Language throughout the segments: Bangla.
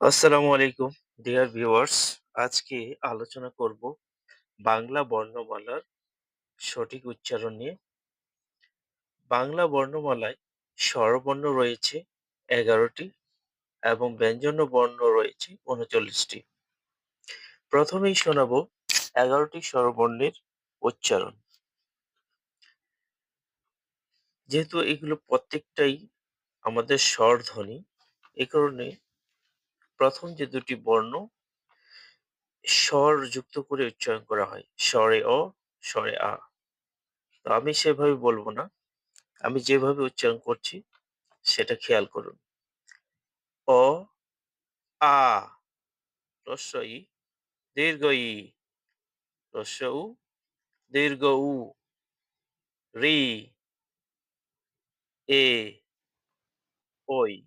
আসসালামু আলাইকুম ডিয়ার ভিউয়ার্স আজকে আলোচনা করব বাংলা বর্ণমালার সঠিক উচ্চারণ নিয়ে। বাংলা বর্ণমালায় স্বরবর্ণ রয়েছে এগারোটি এবং ব্যঞ্জন বর্ণ রয়েছে উনচল্লিশটি। প্রথমেই শোনাবো এগারোটি স্বরবর্ণের উচ্চারণ। যেহেতু এগুলো প্রত্যেকটাই আমাদের স্বরধ্বনি, এ কারণে প্রথম যে দুটি বর্ণ, স্বর যুক্ত করে উচ্চারণ করা হয়। স্বরে অ, স্বরে আ। তো আমি সেভাবে বলব না। আমি যেভাবে উচ্চারণ করছি, সেটা খেয়াল করুন। অ, আ ই দীর্ঘ ই রস্য উ দীর্ঘ উ রি, এ, ওই,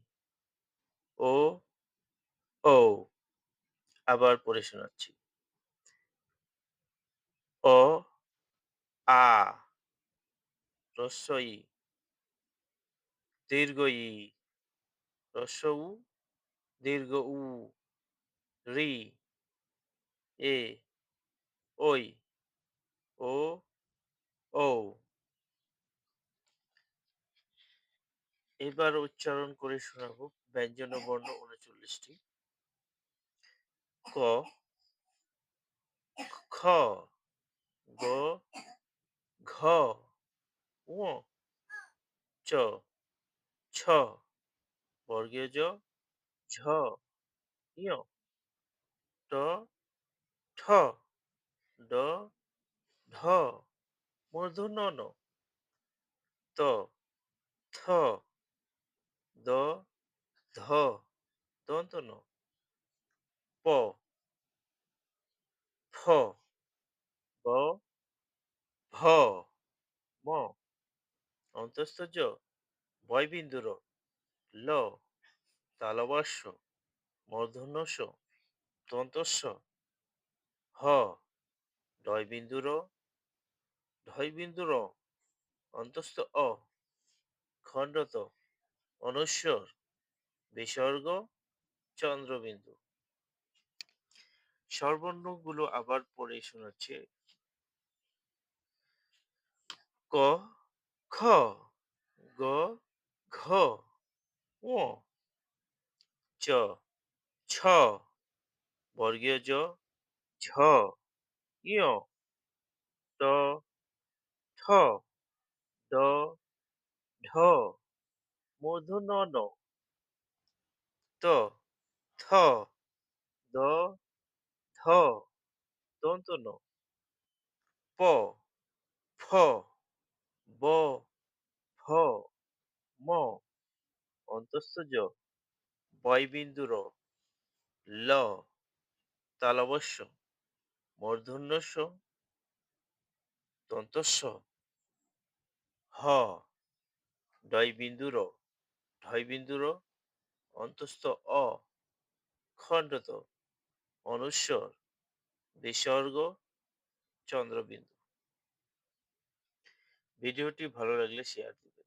ও ও, আবার পড়ে শোনাচ্ছি। অ আ রস্য ই দীর্ঘ ই রস্য উ দীর্ঘ উ রি, এ, ওই, ও ও। এবার উচ্চারণ করে শোনাবো ব্যঞ্জন বর্ণ উনচল্লিশটি। ক, খ গ, ঘ, ঙ, চ, ছ, বর্গীয় জ, ঝ, ঞ, ট, ঠ, ড ঢ মূর্ধন্য ন, ত, থ, দ, ধ, দন্ত ন। প ফ ব ভ ম অন্তস্থ জ বয়বিন্দুর। ল. তালবস্য মূর্ধন্যস্য দন্তস্য হ. ডয়বিন্দুর ঢয়বিন্দুর। অন্তস্থ অ। খণ্ডত। অনুস্বর। বিসর্গ। চন্দ্রবিন্দু। স্বরবর্ণগুলো আবার পড়ে শোনাচ্ছে। ক, খ, গ, ঘ, ঙ, চ, ছ, বর্গীয় জ, ঝ, ঞ ট ঠ, ড, ঢ মূর্ধন্য ন, ত, থ, দ দন্ত ন। প, ফ, ব ভ ম, অন্তস্থ জ বয়বিন্দুর ল তালবস্য মূর্ধন্যস্য দন্তস্য হ ডয়বিন্দুর ঢয়বিন্দুর অন্তস্থ অ, খণ্ডত। অনুস্বর বিসর্গ চন্দ্রবিন্দু। ভিডিওটি ভালো লাগলে শেয়ার দিন